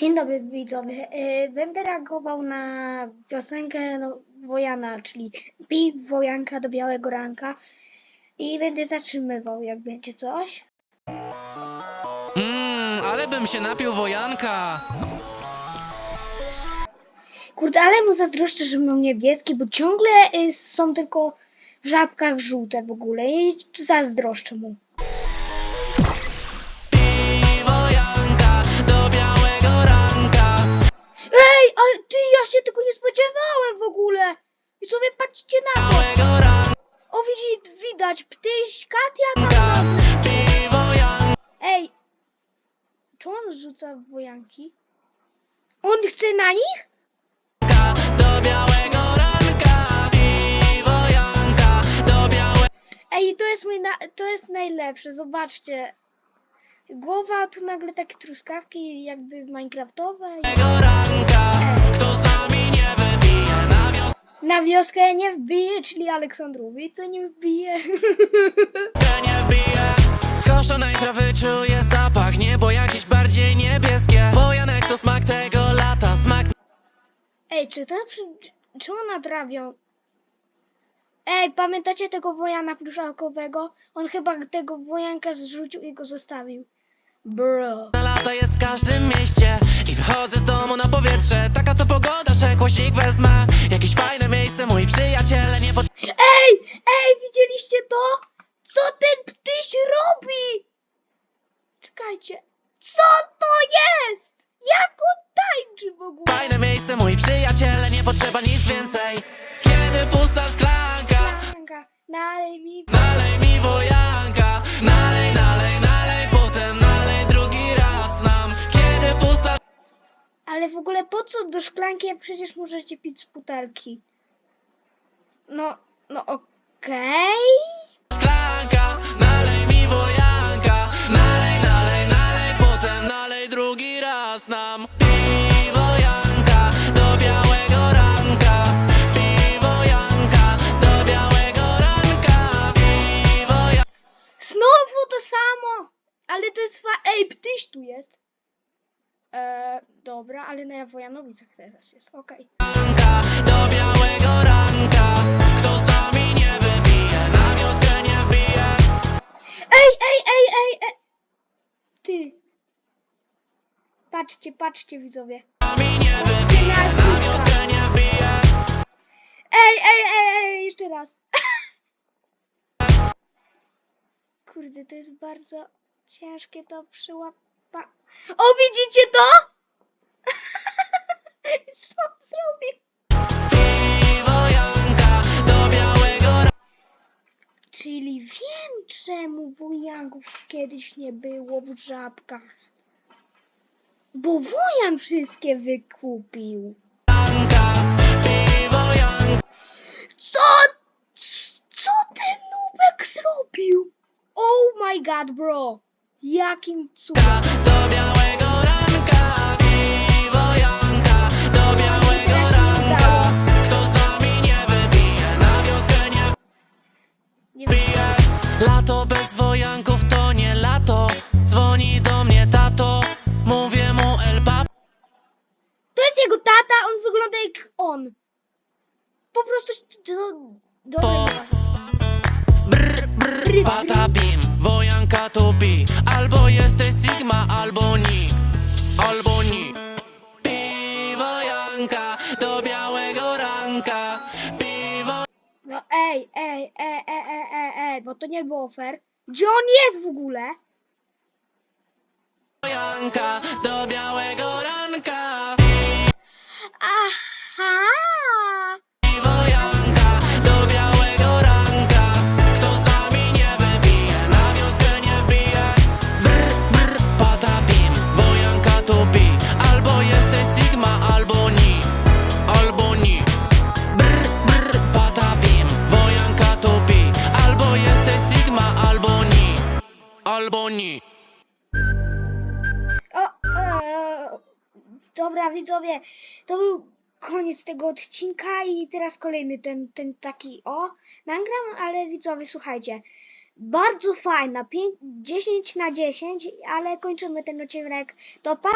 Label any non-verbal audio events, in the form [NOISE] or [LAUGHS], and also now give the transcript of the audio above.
Dzień dobry widzowie. E, Będę reagował na piosenkę no, Wojana, czyli Pij Wojanka do białego ranka. I będę zatrzymywał, jak będzie coś. Mmm, ale bym się napił wojanka. Kurde, ale mu zazdroszczę, że mam niebieskie, bo ciągle y, są tylko w żabkach żółte w ogóle i zazdroszczę mu. Patrzcie na to. O, widzi, widać, ptyś, Katia tam. Ej, czy on rzuca wojanki? On chce na nich? Ej, to jest mój, to jest najlepsze, zobaczcie. Głowa, tu nagle takie truskawki, jakby minecraftowe. ranka. Na wioskę nie wbije, czyli Aleksandrowi, co nie wbije. nie wbije. Skoszonej trawy czuję zapach, niebo jakieś bardziej niebieskie. Wojanek to smak tego lata, smak Ej, czy to przy, czy on nadrabiał? Ej, pamiętacie tego wojana pluszakowego? On chyba tego wojanka zrzucił i go zostawił. Bro. Na lata jest w każdym mieście I wychodzę z domu na powietrze Taka to pogoda, że głosik wezmę widzieliście to? Co ten ptyś robi? Czekajcie. Co to jest? Jak on tańczy w ogóle? Fajne miejsce, moi przyjaciele Nie potrzeba nic więcej Kiedy pusta szklanka Wojanka, Nalej mi. Nalej mi wojanka Nalej, nalej, nalej Potem nalej drugi raz nam Kiedy pusta Ale w ogóle po co do szklanki, przecież możecie pić z butelki? No, no okej. Szklanka Nalej mi wojanka Nalej, nalej, nalej Potem nalej drugi raz nam Pij wojanka do białego ranka Pij wojanka do białego ranka Znowu to samo! Ale to jest fa... Ej, ptyś tu jest. Eee, dobra, ale na Wojanowicach teraz jest, okej. do białego ranka Patrzcie, patrzcie widzowie. Ej, ej, ej, ej, jeszcze raz. [LAUGHS] Kurde, to jest bardzo ciężkie do przyłapa... O, widzicie to? [LAUGHS] Co zrobił? Czyli wiem, czemu wojanków kiedyś nie było w żabkach. Bo wojan wszystkie wykupił. Co? Co ten nubek zrobił? Oh my god, bro. Jakim cudem. do białego ranka do białego ranka Kto z nami nie wybije nie Lato bez wojanków prostu do, do, Po- Brr, brr. Patapim, wojanka to pi Albo jesteś Sigma, albo ni Albo ni Pij wojanka do białego ranka Pij No ej, ej, ej, ej, ej, ej, ej, bo to nie było fair. Gdzie on jest w ogóle? wojanka O, e, dobra widzowie, to był koniec tego odcinka i teraz kolejny ten, ten taki o, nagram, ale widzowie słuchajcie, bardzo fajna, pięć, 10 na 10, ale kończymy ten odcinek, to pa!